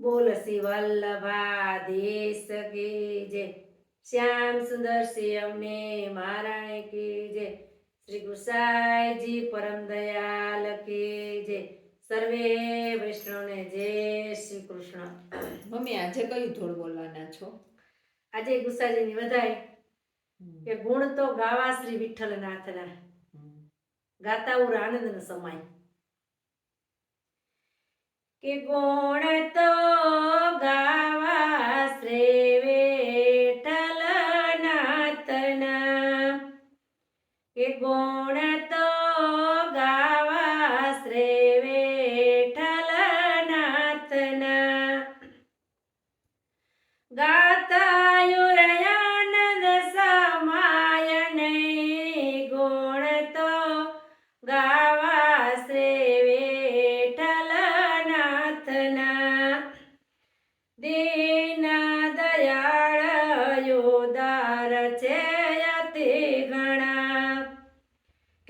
બોલ શ્રી દેશ કી જય શ્યામ સુંદર અમને મહારાણી કી જય શ્રી ગુસાઈજી પરમ દયાલ કી જય સર્વે વૈષ્ણવને જય શ્રી કૃષ્ણ. મમ્મી આજે કયું ધોળ બોલવાના છો? આજે ગુસાજીની વધાય. કે ગુણ તો ગાવા શ્રી વિઠ્ઠલનાથના. ગાતા ઉર આનંદનો સમાય. કે ગુણ તો ગાવા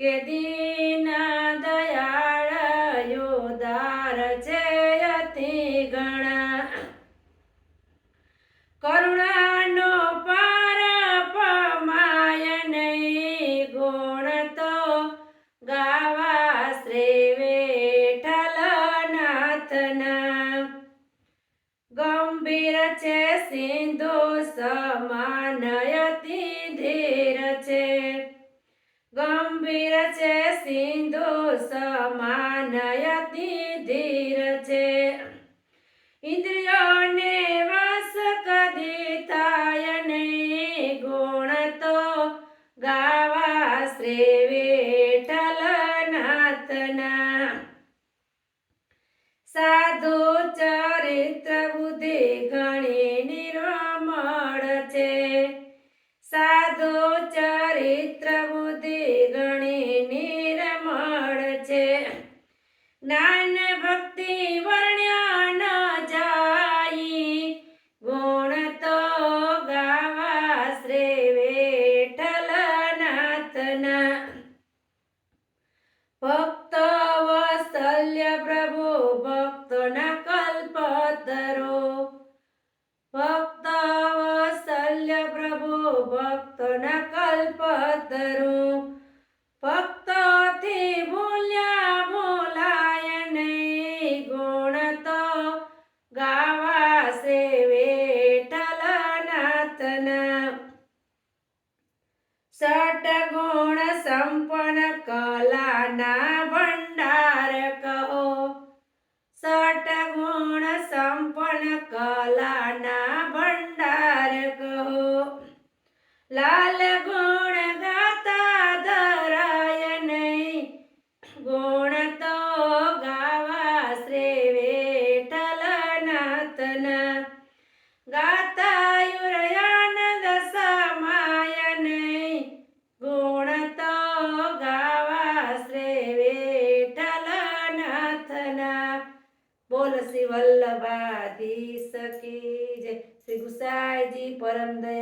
કે દીન દયાળ યોદાર છે અતિ ઘણા કરુણાનો પાર પમાય નહીં ગુણ તો ગાવા શ્રી વેઠલનાથના ગંભીર છે સિંધુ સમાનયતિ ગંભીર છે, સિંધુ સમાનયતિ ધીર છે. ઇન્દ્રિયોને વસ કદી થાય નહીં, ગુણ તો ગાવા શ્રી વિઠલનાથના સાધુ ચરિત્ર બુદ્ધિ ગણી નિર્મળ છે. સાધુ ચરિત્ર બુદ્ધિ જ્ઞાન ભક્તિ વર્ણ્યા ન જાય. ગુણ તો ગાવા શ્રી વેઠલનાથના ભક્ત વત્સલ્ય પ્રભુ, ભક્તોના કલ્પતરો ભક્ત વત્સલ્ય પ્રભુ, ભક્તોના કલ્પતરો વિઠ્ઠલનાથના ગાતા યુરયાનંદ સમાય નહીં ગુણ તો ગાવા શ્રી વિઠ્ઠલનાથના બોલ શ્રી વલ્લભાધીશ કી જય. શ્રી ગુસાઈજી પરમ જય